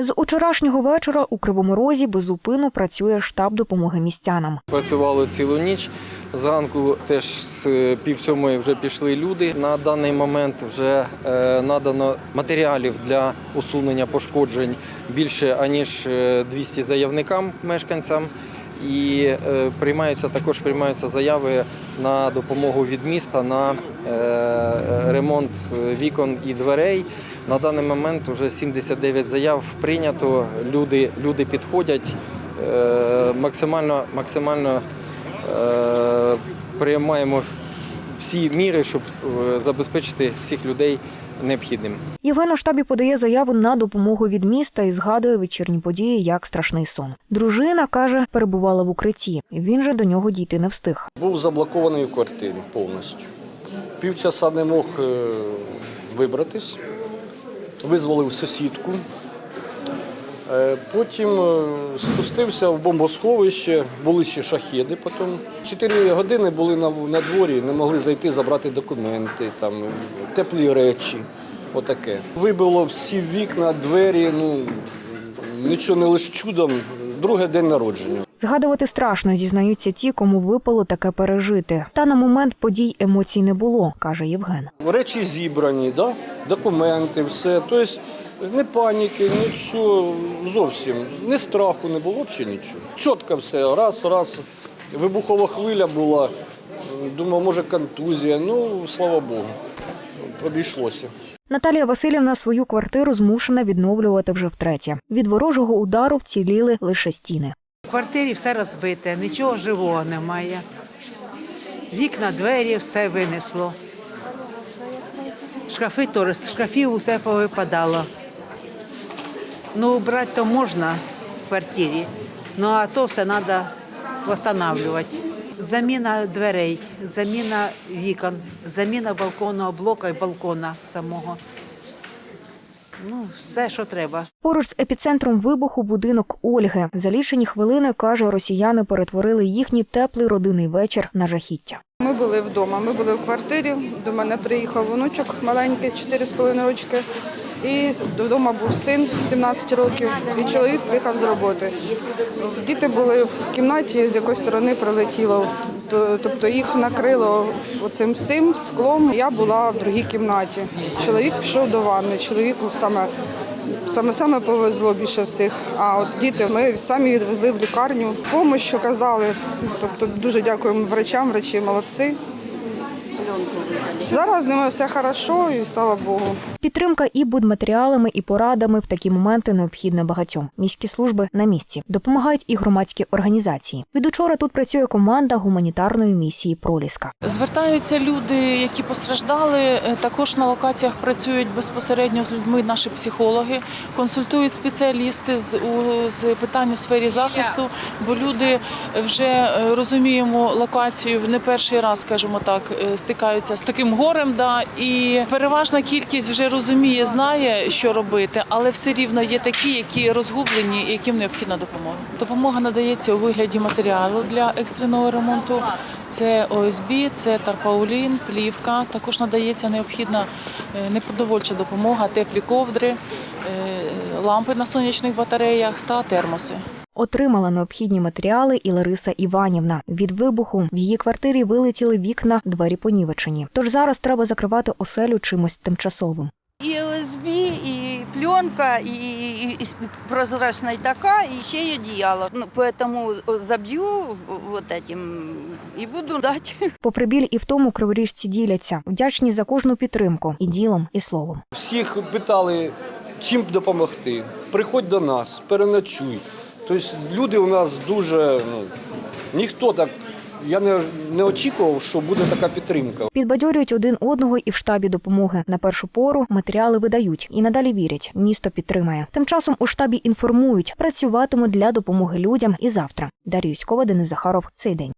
З учорашнього вечора у Кривому Розі безупину працює штаб допомоги містянам. Працювали цілу ніч. Зранку теж з пів сьомої вже пішли люди. На даний момент вже е, надано матеріалів для усунення пошкоджень більше аніж е, 200 заявникам, мешканцям. І е, приймаються також приймаються заяви на допомогу від міста на е, ремонт вікон і дверей. На даний момент вже 79 заяв прийнято. Люди, люди підходять е, максимально, максимально е, приймаємо всі міри, щоб е, забезпечити всіх людей необхідним. Євген у штабі подає заяву на допомогу від міста і згадує вечірні події як страшний сон. Дружина каже, перебувала в укритті. Він же до нього дійти не встиг. Був заблокований в квартирі повністю. Півчаса не мог е, вибратись, визволив сусідку. Е, Потім е, спустився в бомбосховище, були ще шахеди потім. Чотири години були на, на дворі, не могли зайти, забрати документи, там, теплі речі. Отаке. Вибило всі вікна, двері, ну нічого не лише чудом. Другий день народження. Згадувати страшно, зізнаються ті, кому випало таке пережити. Та на момент подій емоцій не було, каже Євген. Речі зібрані, да? документи, все. Тобто не паніки, нічого зовсім. Ні страху не було взагалі нічого. Чітко все, раз, раз. Вибухова хвиля була. Думав, може контузія. Ну, слава Богу, обійшлося. Наталія Васильівна свою квартиру змушена відновлювати вже втретє. Від ворожого удару вціліли лише стіни. В квартирі все розбите, нічого живого немає. Вікна, двері, все винесло. Шкафи теж, шкафів усе повипадало. Ну, брати то можна в квартирі, ну а то все треба встановлювати. Заміна дверей, заміна вікон, заміна балконного блока і балкона самого. Ну, все, що треба. Поруч з епіцентром вибуху будинок Ольги. За лічені хвилини каже, росіяни перетворили їхній теплий родинний вечір на жахіття. Ми були вдома. Ми були в квартирі. До мене приїхав онучок маленький, 4,5 рочки. І вдома був син 17 років, і чоловік приїхав з роботи. Діти були в кімнаті, з якої сторони прилетіло. Тобто їх накрило оцим всім склом. Я була в другій кімнаті. Чоловік пішов до ванни. Чоловіку саме Саме саме повезло більше всіх. А от діти ми самі відвезли в лікарню. Помощь, що казали. Тобто дуже дякуємо врачам, врачі молодці. Зараз з ними все хорошо і слава Богу. Підтримка і будматеріалами, і порадами в такі моменти необхідна багатьом. Міські служби на місці допомагають і громадські організації. Від учора тут працює команда гуманітарної місії Проліска. Звертаються люди, які постраждали. Е, Також на локаціях працюють безпосередньо з людьми наші психологи, консультують спеціалісти з, у, з питань у сфері захисту, бо люди вже е, розуміємо локацію не перший раз, скажімо так, е, стикаються з таким горем. Да, і переважна кількість вже розуміє, знає, що робити, але все рівно є такі, які розгублені і яким необхідна допомога. Допомога надається у вигляді матеріалу для екстреного ремонту. Це ОСБ, це тарпаулін, плівка. Також надається необхідна е, непродовольча допомога, теплі ковдри, е, лампи на сонячних батареях та термоси. Отримала необхідні матеріали і Лариса Іванівна. Від вибуху в її квартирі вилетіли вікна, двері понівечені. Тож зараз треба закривати оселю чимось тимчасовим. И ОСБ, и пленка, и, и- и прозрачная така, и еще и одеяло. Ну, поэтому забью вот этим и буду дать. Попри біль і в тому криворіжці діляться, вдячні за кожну підтримку і ділом, і словом. Всіх питали, чим допомогти. Приходь до нас, переночуй. Тобто люди у нас дуже, ну, ніхто так, я не, не очікував, що буде така підтримка. Підбадьорюють один одного і в штабі допомоги. На першу пору матеріали видають і надалі вірять. Місто підтримає. Тим часом у штабі інформують, працюватимуть для допомоги людям і завтра. Дар'я Юськова, Денис Захаров. Цей день.